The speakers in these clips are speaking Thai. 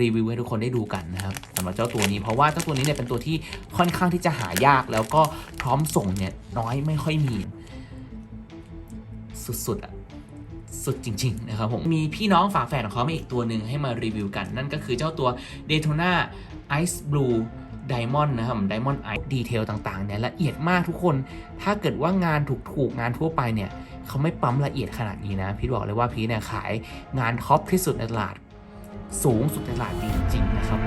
รีวิวให้ทุกคนได้ดูกันนะครับสำหรับเจ้าตัวนี้เพราะว่าเจ้าตัวนี้เนี่ยเป็นตัวที่ค่อนข้างที่จะหายากแล้วก็พร้อมส่งเนี่ยน้อยไม่ค่อยมี สุดๆอะสุดจริง ๆ นะครับผม มีพี่น้องฝาแฝดของเขามาอีกตัวหนึ่งให้มารีวิวกัน นั่นก็คือเจ้าตัว Daytona Ice Blue Diamond นะครับ Diamond Ice ดีเทลต่าง ๆ เนี่ยละเอียดมากทุกคน ถ้าเกิดว่างานถูกๆ งานทั่วไปเนี่ย เขาไม่ปั๊มละเอียดขนาดนี้นะ พี่บอกเลยว่าพี่เนี่ยขายงานท็อปที่สุดในตลาด สูงสุดในหลายปีจริงๆนะครับ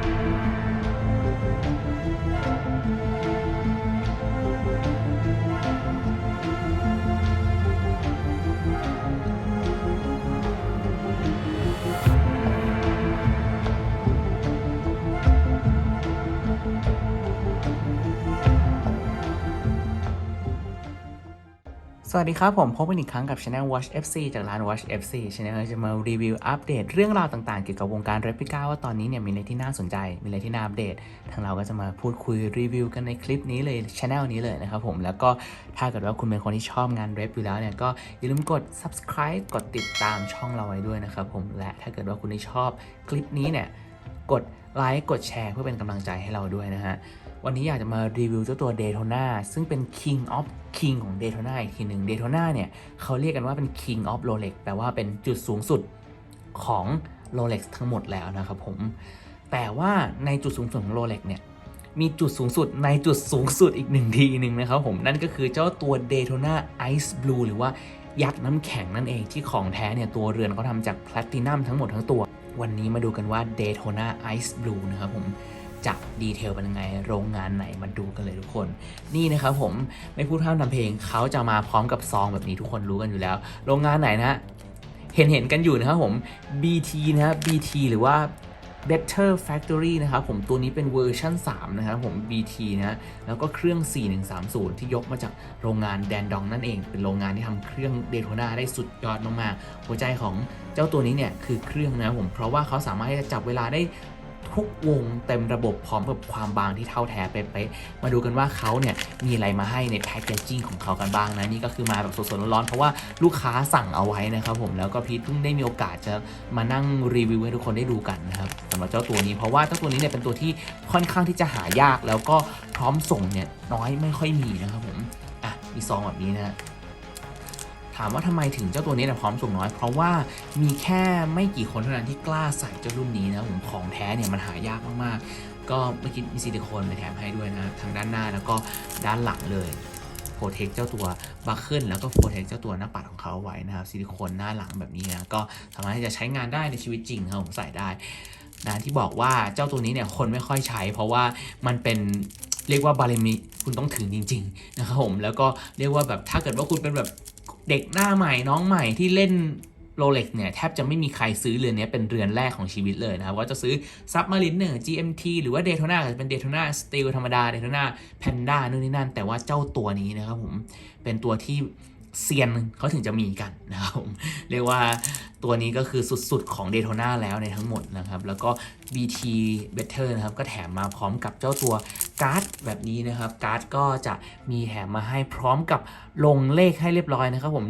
วัสดีครับ ผมพบกันอีกครั้งกับ Channel Watch FC จากร้าน Watch FC Channel จะมารีวิวอัปเดตเรื่องราวต่างๆ เกี่ยวกับวงการเรปลิก้าว่าตอนนี้เนี่ยมีอะไรที่น่าสนใจ มีอะไรที่น่าอัปเดต ทางเราก็จะมาพูดคุยรีวิวกันในคลิปนี้เลย Channel นี้เลยนะครับผม แล้วก็ถ้าเกิดว่าคุณเป็นคนที่ชอบงานเรปอยู่แล้วเนี่ยก็อย่าลืมกด subscribe กดติดตามช่องเราไว้ด้วยนะครับผม และถ้าเกิดว่าคุณที่ชอบคลิปนี้เนี่ยกดไลค์กดแชร์เพื่อเป็นกำลังใจให้เราด้วยนะฮะ วันนี้อยากจะมารีวิวเจ้าตัว Daytona ซึ่งเป็น King of King ของ Daytona อีกทีหนึ่ง Daytona เนี่ยเขาเรียกกันว่าเป็น King of Rolex แปลว่าเป็นจุดสูงสุดของ Rolex ทั้งหมดแล้วนะครับผม แต่ว่าในจุดสูงสุดของ Rolex เนี่ยมีจุดสูงสุดในจุดสูงสุดอีกหนึ่งทีหนึ่งนะครับผม นั่นก็คือเจ้าตัว Daytona Ice Blue หรือว่ายักษ์น้ำแข็งนั่นเองที่ของแท้เนี่ยตัวเรือนเขาทำจากแพลตินัมทั้งหมดทั้งตัว วันนี้มาดูกันว่า Daytona Ice Blue นะครับผม จะดีเทลเป็นยังไง โรงงานไหนมาดูกันเลยทุกคน นี่นะครับผมไม่พูดพร่ำทำเพลงเขาจะมาพร้อมกับซองแบบนี้ทุกคนรู้กันอยู่แล้ว โรงงานไหนนะเห็นเห็นกันอยู่นะครับผม BT นะฮะ BT หรือว่า Better Factory นะครับผมตัวนี้เป็นเวอร์ชั่น 3 นะครับผม BT นะแล้วก็เครื่อง 4130 ที่ยกมาจากโรงงานแดนดองนั่นเอง เป็นโรงงานที่ทำเครื่องเดโทนาได้สุดยอดมาก ๆ หัวใจของเจ้าตัวนี้เนี่ยคือเครื่องนะครับผม เพราะว่าเขาสามารถที่จะจับเวลาได้ ทุกวงเต็มระบบพร้อมกับความบางที่เท่าแท้เป๊ะๆมาดูกันว่าเขาเนี่ยมีอะไรมาให้ในแพคเกจจิ้งของเขากันบ้างนะนี่ก็คือมาแบบสดๆร้อนๆเพราะว่าลูกค้าสั่งเอาไว้นะครับผมแล้วก็พีทเพิ่งได้มีโอกาสจะมานั่งรีวิวให้ทุกคนได้ดูกันนะครับสำหรับเจ้าตัวนี้เพราะว่าเจ้าตัวนี้เนี่ยเป็นตัวที่ค่อนข้างที่จะหายากแล้วก็พร้อมส่งเนี่ยน้อยไม่ค่อยมีนะครับผมอะมีซองแบบนี้นะ ถามว่าทำไมถึงเจ้าตัวนี้เนี่พร้อมส่งน้อย เพราะว่ามีแค่ไม่กี่คนเท่านั้นที่กล้าใส่เจ้ารุ่นนี้นะผมของแท้เนี่ยมันหายากมากๆ ก็เมื่อกี้มีซิลิโคนมาแถมให้ด้วยนะทางด้านหน้าแล้วก็ด้านหลังเลยโปรเทคเจ้าตัวบัคเกิลแล้วก็โปรเทคเจ้าตัวหน้าปัดของเขาเอาไว้นะครับซิลิโคนหน้าหลังแบบนี้นะก็สามารถที่จะใช้งานได้ในชีวิตจริงครับผมใส่ได้นะที่บอกว่าเจ้าตัวนี้เนี่ยคนไม่ค่อยใช้ เพราะว่ามันเป็นเรียกว่าบารมีคุณต้องถึงจริง ๆ นะครับผมแล้วก็เรียกว่าแบบถ้าเกิดว่าคุณเป็นแบบ เด็กหน้าใหม่น้องใหม่ที่เล่นโรเล็กเนี่ยแทบจะไม่มีใครซื้อเรือนนี้เป็นเรือนแรกของชีวิตเลยนะครับว่าจะซื้อซับมารินเนอร์ GMT หรือว่าเด t ทนาจะเป็นเด t ทนาสตีลธรรมดาเด t ทนาแพนด้านู่นนี่นั่น แต่ว่าเจ้าตัวนี้นะครับผมเป็นตัวที่ เซียนเขาถึงจะมีกันนะครับผมเรียกว่าตัวนี้ก็คือสุดๆ ของ Daytona แล้วในทั้งหมดนะครับ แล้วก็ BT Better นะครับ ก็แถมมาพร้อมกับเจ้าตัวการ์ดแบบนี้นะครับ การ์ดก็จะมีแถมมาให้พร้อมกับลงเลขให้เรียบร้อยนะครับผม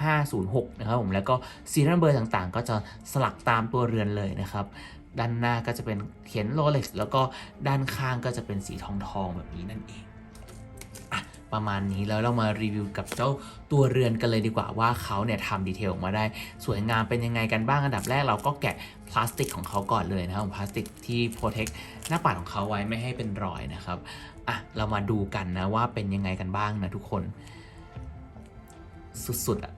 116506 นะครับผม แล้วก็ซีรีส์เบอร์ต่างๆ ก็จะสลักตามตัวเรือนเลยนะครับด้านหน้าก็จะเป็นเขียน Rolex แล้วก็ด้านข้างก็จะเป็นสีทองทองๆแบบนี้นั่นเอง ประมาณนี้แล้วเรามารีวิวกับเจ้าตัวเรือนกันเลยดีกว่าว่าเขาเนี่ยทำดีเทลออกมาได้ สวยงามเป็นยังไงกันบ้างอันดับแรกเราก็แกะพลาสติกของเขาก่อนเลยนะครับพลาสติกที่โปรเทคหน้าปัดของเขาไว้ไม่ให้เป็นรอยนะครับอะเรามาดูกันนะว่าเป็นยังไงกันบ้างนะทุกคน สุดๆอะ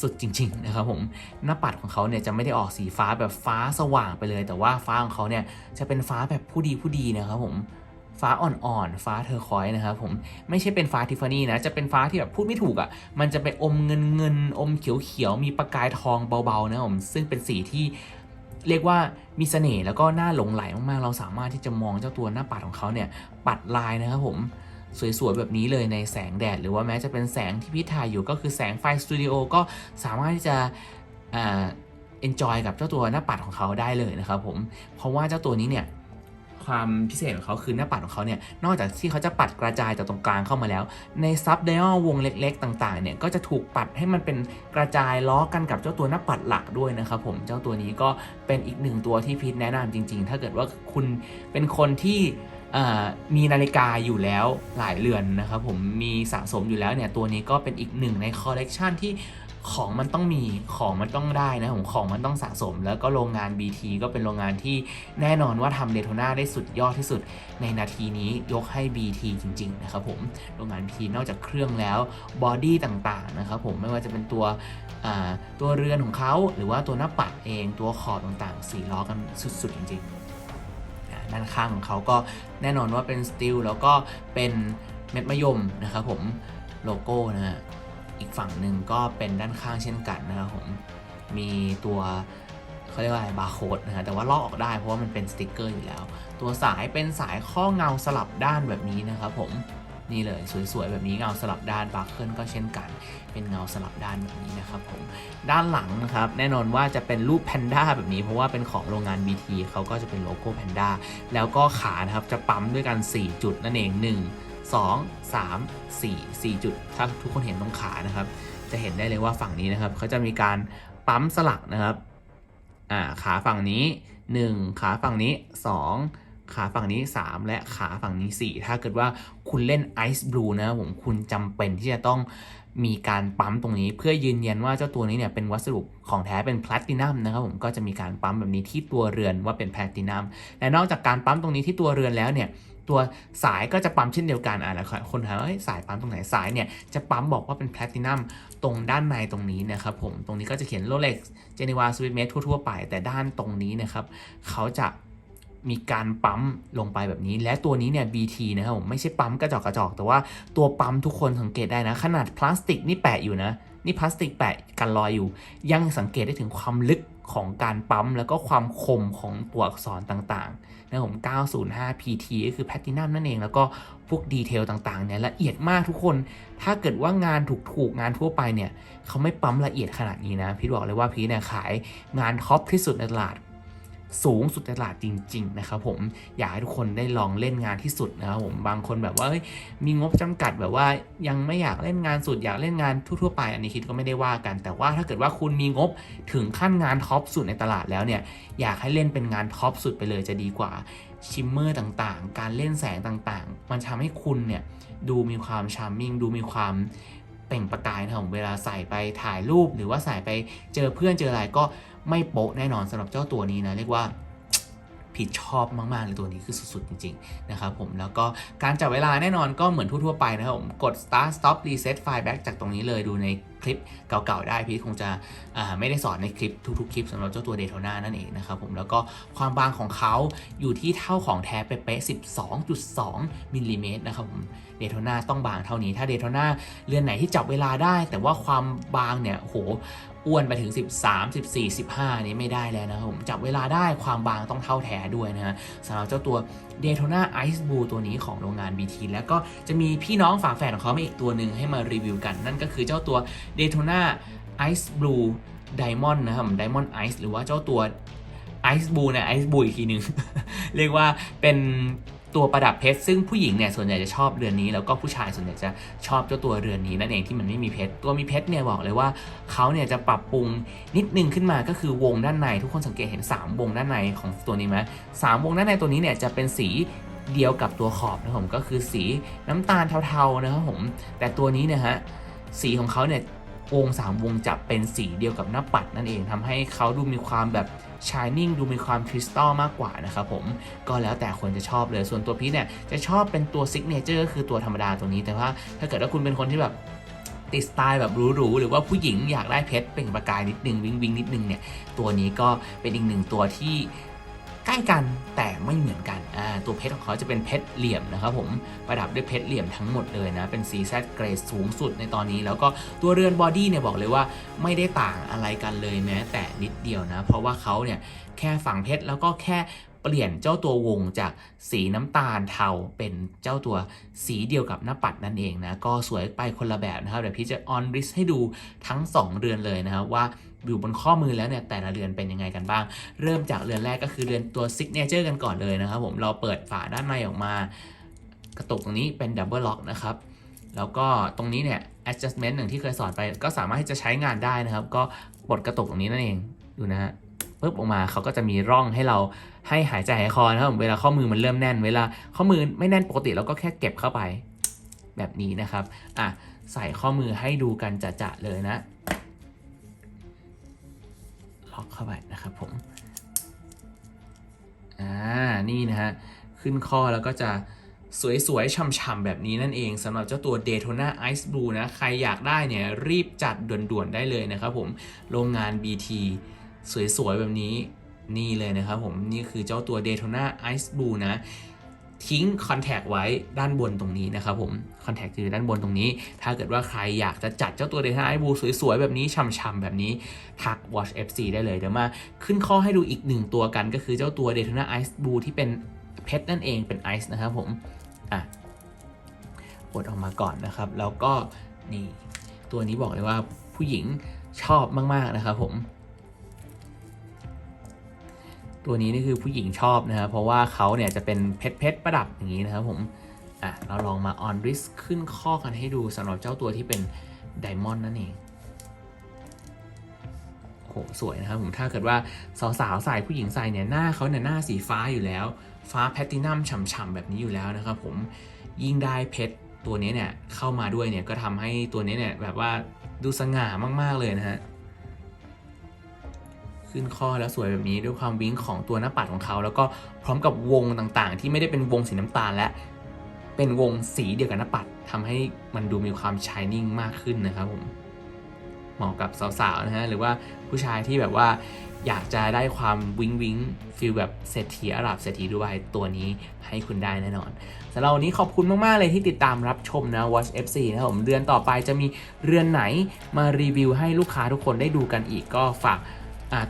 สุดจริง ๆ นะครับผมหน้าปัดของเขาเนี่ยจะไม่ได้ออกสีฟ้าแบบฟ้าสว่างไปเลย แต่ว่าฟ้าของเขาเนี่ยจะเป็นฟ้าแบบผู้ดีผู้ดีนะครับผม ฟ้าอ่อนๆ ฟ้าเทอร์คอยส์นะครับผม ไม่ใช่เป็นฟ้าทิฟฟานี่นะ จะเป็นฟ้าที่แบบพูดไม่ถูกอะ่ะ มันจะไปอมเงินเงินอมเขียวเขียวๆ มีประกายทองเบาๆ นะผม ซึ่งเป็นสีที่เรียกว่ามีเสน่ห์แล้วก็น่าหลงไหลมากๆ เราสามารถที่จะมองเจ้าตัวหน้าปัดของเขาเนี่ย ปัดลายนะครับผม สวยๆ แบบนี้เลยในแสงแดด หรือว่าแม้จะเป็นแสงที่พี่ถ่ายอยู่ก็คือแสงไฟสตูดิโอก็สามารถที่จะเอ่า enjoy กับเจ้าตัวหน้าปัดของเขาได้เลยนะครับผม เพราะว่าเจ้าตัวนี้เนี่ย ความพิเศษของเขาคือหน้าปัดของเขาเนี่ยนอกจากที่เขาจะปัดกระจายจากตรงกลางเข้ามาแล้ว ในซับไดออวงเล็ก ๆ ต่างๆเนี่ยก็จะถูกปัดให้มันเป็นกระจายล้อกันกับเจ้าตัวหน้าปัดหลักด้วยนะครับผมเจ้าตัวนี้ก็เป็นอีกหนึ่งตัวที่พีทแนะนำจริง ๆ ถ้าเกิดว่าคุณเป็นคนที่มีนาฬิกาอยู่แล้วหลายเรือนนะครับผมมีสะสมอยู่แล้วเนี่ยตัวนี้ก็เป็นอีกหนึ่งในคอลเลกชันที่ ของมันต้องมีของมันต้องได้นะผมของมันต้องสะสม แล้วก็โรงงาน BT ก็เป็นโรงงานที่แน่นอนว่าทำเดโทนาได้สุดยอดที่สุด ในนาทีนี้ยกให้ BT จริง ๆ นะครับผมโรงงาน BT นอกจากเครื่องแล้วบอดี้ต่างๆนะครับผมไม่ว่าจะเป็นตัวตัวเรือนของเขาหรือว่าตัวหน้าปัดเองตัวขอบต่างๆสีล้อกันสุด ๆ จริงๆด้านข้างของเขาก็แน่นอนว่าเป็นสตีลแล้วก็เป็นเม็ดมะยมนะครับผมโลโก้นะฮะ อีกฝั่งหนึ่งก็เป็นด้านข้างเช่นกันนะครับผมมีตัวเขาเรียกว่าอะไรบาร์โค้ดนะฮะแต่ว่าลอกออกได้เพราะว่ามันเป็นสติกเกอร์อยู่แล้ว ตัวสายเป็นสายข้อเงาสลับด้านแบบนี้นะครับผมนี่เลยสวยๆแบบนี้เงาสลับด้านบาร์เคิลก็เช่นกัน เป็นเงาสลับด้านแบบนี้นะครับผมด้านหลังนะครับแน่นอนว่าจะเป็นรูปแพนด้าแบบนี้เพราะว่าเป็นของโรงงาน BT เขาก็จะเป็นโลโก้แพนด้าแล้วก็ขานะครับจะปั๊มด้วยกัน 4 จุดนั่นเอง 1 2 3 4 4 จุด ถ้าทุกคนเห็นตรงขานะครับ จะเห็นได้เลยว่าฝั่งนี้นะครับเขาจะมีการปั๊มสลักนะครับอ่าขาฝั่งนี้ 1 ขาฝั่งนี้ 2 ขาฝั่งนี้ 3 และขาฝั่งนี้ 4 ถ้าเกิดว่าคุณเล่น Ice Blue นะครับผมคุณจำเป็นที่จะต้องมีการปั๊มตรงนี้เพื่อยืนยันว่าเจ้าตัวนี้เนี่ยเป็นวัสดุของแท้เป็นแพลตินัมนะครับผมก็จะมีการปั๊มแบบนี้ที่ตัวเรือนว่าเป็นแพลตินัมและนอกจากการปั๊มตรงนี้ที่ตัวเรือนแล้วเนี่ย ตัวสายก็จะปั๊มเช่นเดียวกันอะแล้วคนถามว่าสายปั๊มตรงไหนสายเนี่ยจะปั๊มบอกว่าเป็นแพลตินัมตรงด้านในตรงนี้นะครับผมตรงนี้ก็จะเขียนโรเล็กซ์เจนีวาสวิตเมททั่วๆไป แต่ด้านตรงนี้นะครับเขาจะมีการปั๊มลงไปแบบนี้ และตัวนี้เนี่ย BT นะครับผมไม่ใช่ปั๊มกระจอกกระจอก แต่ว่าตัวปั๊มทุกคนสังเกตได้นะ ขนาดพลาสติกนี่แปะอยู่นะ นี่พลาสติกแปะกันรอยอยู่ ยังสังเกตได้ถึงความลึกของการปั๊ม แล้วก็ความคมของตัวอักษรต่างๆ นะผม 905 PT ก็คือแพตตินัมนั่นเอง แล้วก็พวกดีเทลต่างๆเนี่ยละเอียดมากทุกคน ถ้าเกิดว่างานถูกๆงานทั่วไปเนี่ยเขาไม่ปั๊มละเอียดขนาดนี้นะ พี่บอกเลยว่าพี่เนี่ยขายงานท็อปที่สุดในตลาด สูงสุดในตลาดจริง ๆ นะครับผมอยากให้ทุกคนได้ลองเล่นงานที่สุดนะครับผมบางคนแบบว่ามีงบจำกัดแบบว่ายังไม่อยากเล่นงานสุดอยากเล่นงานทั่วๆไป อันนี้คิดก็ไม่ได้ว่ากัน แต่ว่าถ้าเกิดว่าคุณมีงบถึงขั้นงานท็อปสุดในตลาดแล้วเนี่ยอยากให้เล่นเป็นงานท็อปสุดไปเลยจะดีกว่าชิมเมอร์ต่างๆ การเล่นแสงต่างๆ มันทำให้คุณเนี่ยดูมีความชาร์มมิ่งดูมีความ เปล่งประกายนะครับผมเวลาใส่ไปถ่ายรูปหรือว่าใส่ไปเจอเพื่อนเจออะไรก็ไม่โป๊ะแน่นอนสำหรับเจ้าตัวนี้นะเรียกว่าผิดชอบมากๆเลยตัวนี้คือสุดๆ จริง ๆ นะครับผมแล้วก็การจับเวลาแน่นอนก็เหมือนทั่วๆไปนะครับผมกด start stop reset file back จากตรงนี้เลยดูในคลิปเก่าๆได้พี่คงจะไม่ได้สอนในคลิปทุกๆคลิปสำหรับเจ้าตัว Daytona นั่นเองนะครับผมแล้วก็ความบางของเขาอยู่ที่เท่าของแท้เป๊ะๆ12.2มิลลิเมตรนะครับผมเดโทนาต้องบางเท่านี้ถ้าเดโทนาเรือนไหนที่จับเวลาได้ แต่ว่าความบางเนี่ยโหอ้วนไปถึง 13 14 15 นี้ไม่ได้แล้วนะครับผมจับเวลาได้ความบางต้องเท่าแท้ด้วยนะฮะสำหรับเจ้าตัว Daytona Ice Blue ตัวนี้ของโรงงาน BT แล้วก็จะมีพี่น้องฝาแฝดของเขามาอีกตัวหนึ่งให้มารีวิวกัน นั่นก็คือเจ้าตัว Daytona Ice Blue Diamond นะครับ Diamond Ice หรือว่าเจ้าตัว Ice Blue นะ Ice Blue อีกทีหนึ่งเรียกว่าเป็น ตัวประดับเพชรซึ่งผู้หญิงเนี่ยส่วนใหญ่จะชอบเรือนนี้ แล้วก็ผู้ชายส่วนใหญ่จะชอบเจ้าตัวเรือนนี้นั่นเองที่มันไม่มีเพชรตัวมีเพชรเนี่ยบอกเลยว่าเขาเนี่ยจะปรับปรุงนิดนึงขึ้นมาก็คือวงด้านในทุกคนสังเกตเห็น 3 วงด้านในของตัวนี้ไหมสามวงด้านในตัวนี้เนี่ยจะเป็นสีเดียวกับตัวขอบนะครับผมก็คือสีน้ำตาลเทาๆนะครับผมแต่ตัวนี้เนี่ยฮะสีของเขาเนี่ย วงสามวงจะเป็นสีเดียวกับหน้าปัดนั่นเองทำให้เขาดูมีความแบบ Shining ดูมีความคริสตัลมากกว่านะครับผมก็แล้วแต่คนจะชอบเลยส่วนตัวพีชเนี่ยจะชอบเป็นตัวซิกเนเจอร์ก็คือตัวธรรมดาตัวนี้แต่ว่าถ้าเกิดว่าคุณเป็นคนที่แบบติดสไตล์แบบหรูๆหรือว่าผู้หญิงอยากได้เพชรเปล่งประกายนิดนึงวิงวิงนิดนึงเนี่ยตัวนี้ก็เป็นอีกหนึ่งตัวที่ ใกล้กันแต่ไม่เหมือนกันอ่าตัวเพชรของเขาจะเป็นเพชรเหลี่ยมนะครับผมประดับด้วยเพชรเหลี่ยมทั้งหมดเลยนะ เป็นสีแซดเกรดสูงสุดในตอนนี้ แล้วก็ตัวเรือนบอดี้เนี่ยบอกเลยว่าไม่ได้ต่างอะไรกันเลยแม้แต่นิดเดียวนะ เพราะว่าเขาเนี่ยแค่ฝังเพชรแล้วก็แค่เปลี่ยนเจ้าตัววงจากสีน้ำตาลเทาเป็นเจ้าตัวสีเดียวกับหน้าปัดนั่นเองนะ ก็สวยไปคนละแบบนะครับเดี๋ยวพี่จะออนริสให้ดูทั้ง 2 เรือนเลยนะครับว่า อยู่บนข้อมือแล้วเนี่ยแต่ละเรือนเป็นยังไงกันบ้าง เริ่มจากเรือนแรกก็คือเรือนตัว Signature กันก่อนเลยนะครับผมเราเปิดฝาด้านในออกมา กระตุกตรงนี้เป็นดับเบิลล็อกนะครับแล้วก็ตรงนี้เนี่ย adjustment หนึ่งที่เคยสอนไป ก็สามารถที่จะใช้งานได้นะครับ ก็ปลดกระตุกตรงนี้นั่นเองดูนะฮะปึ๊บออกมาเขาก็จะมีร่องให้เราให้หายใจหายคอนะครับเวลาข้อมือมันเริ่มแน่น เวลาข้อมือไม่แน่นปกติเราก็แค่เก็บเข้าไปแบบนี้นะครับอะใส่ข้อมือให้ดูกันจะๆเลยนะ ล็อกเข้าไปนะครับผม อ่า นี่นะฮะ ขึ้นข้อแล้วก็จะสวยๆฉ่ำๆแบบนี้นั่นเองสำหรับเจ้าตัว Daytona Ice Blue นะ ใครอยากได้เนี่ย รีบจัดด่วนๆได้เลยนะครับผม โรงงาน BT สวยๆแบบนี้นี่เลยนะครับผม นี่คือเจ้าตัว Daytona Ice Blue นะ ทิ้งคอนแทคไว้ด้านบนตรงนี้นะครับผมคอนแทคคือด้านบนตรงนี้ ถ้าเกิดว่าใครอยากจะจัดเจ้าตัว Daytona Ice Blue สวยๆ แบบนี้ฉ่ำๆแบบนี้ ทัก Watch FC ได้เลย เดี๋ยวมาขึ้นข้อให้ดูอีกหนึ่งตัวกันก็คือเจ้าตัว Daytona Ice Blue ที่เป็นเพชรนั่นเองเป็นไอซ์นะครับผมอะปลดออกมาก่อนนะครับ แล้วก็นี่ตัวนี้บอกเลยว่าผู้หญิงชอบมากๆนะครับผม ตัวนี้นี่คือผู้หญิงชอบนะครับเพราะว่าเขาเนี่ยจะเป็นเพชรเพชรประดับอย่างนี้นะครับผมอะเราลองมาออนริสขึ้นข้อกันให้ดูสำหรับเจ้าตัวที่เป็นไดมอนด์นั่นเองโหสวยนะครับผมถ้าเกิดว่าสาวๆใส่ผู้หญิงใส่เนี่ยหน้าเขาเนี่ยหน้าสีฟ้าอยู่แล้ว ฟ้าแพตตินัมฉ่ำๆแบบนี้อยู่แล้วนะครับผมยิ่งได้เพชรตัวนี้เนี่ยเข้ามาด้วยเนี่ยก็ทำให้ตัวนี้เนี่ยแบบว่าดูสง่ามากๆเลยนะฮะ ขึ้นข้อแล้วสวยแบบนี้ด้วยความวิ้งของตัวหน้าปัดของเขา แล้วก็พร้อมกับวงต่างๆ ที่ไม่ได้เป็นวงสีน้ำตาลและเป็นวงสีเดียวกับหน้าปัดทำให้มันดูมีความชายนิ่งมากขึ้นนะครับผมเหมาะกับสาวๆนะฮะหรือว่าผู้ชายที่แบบว่าอยากจะได้ความวิงวิงฟีลแบบเศรษฐีอาหรับเศรษฐีดูไบตัวนี้ให้คุณได้แน่นอนสำหรับวันนี้ขอบคุณมาก ๆ เลยที่ติดตามรับชมนะ Watch FC นะครับผมเดือนต่อไปจะมีเรือนไหนมารีวิวให้ลูกค้าทุกคนได้ดูกันอีกก็ฝาก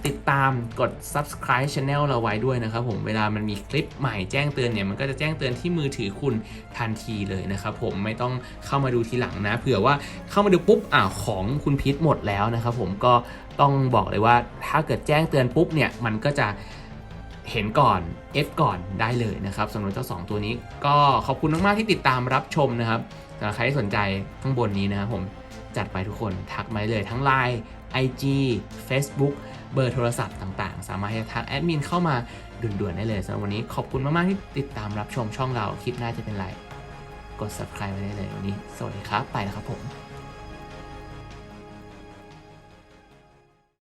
ติดตามกด subscribe channel เราไว้ด้วยนะครับผมเวลามันมีคลิปใหม่แจ้งเตือนเนี่ยมันก็จะแจ้งเตือนที่มือถือคุณทันทีเลยนะครับผมไม่ต้องเข้ามาดูทีหลังนะเผื่อว่าเข้ามาดูปุ๊บอ่าของคุณพิษหมดแล้วนะครับผมก็ต้องบอกเลยว่าถ้าเกิดแจ้งเตือนปุ๊บเนี่ยมันก็จะเห็นก่อน F ก่อนได้เลยนะครับสำหรับเจ้า 2 ตัวนี้ ก็ขอบคุณมาก ๆ ที่ติดตามรับชมนะครับสำหรับใครที่สนใจข้างบนนี้นะครับผมจัดไปทุกคนทักมาเลยทั้ง Line IG Facebook เบอร์โทรศัพท์ต่างๆ สามารถจะทักแอดมินเข้ามาด่วนๆได้เลยสำหรับวันนี้ขอบคุณมากๆที่ติดตามรับชมช่องเราคลิปหน้าจะเป็นไร กด subscribe ไว้ได้เลยวันนี้ สวัสดีครับ ไปแล้วครับผม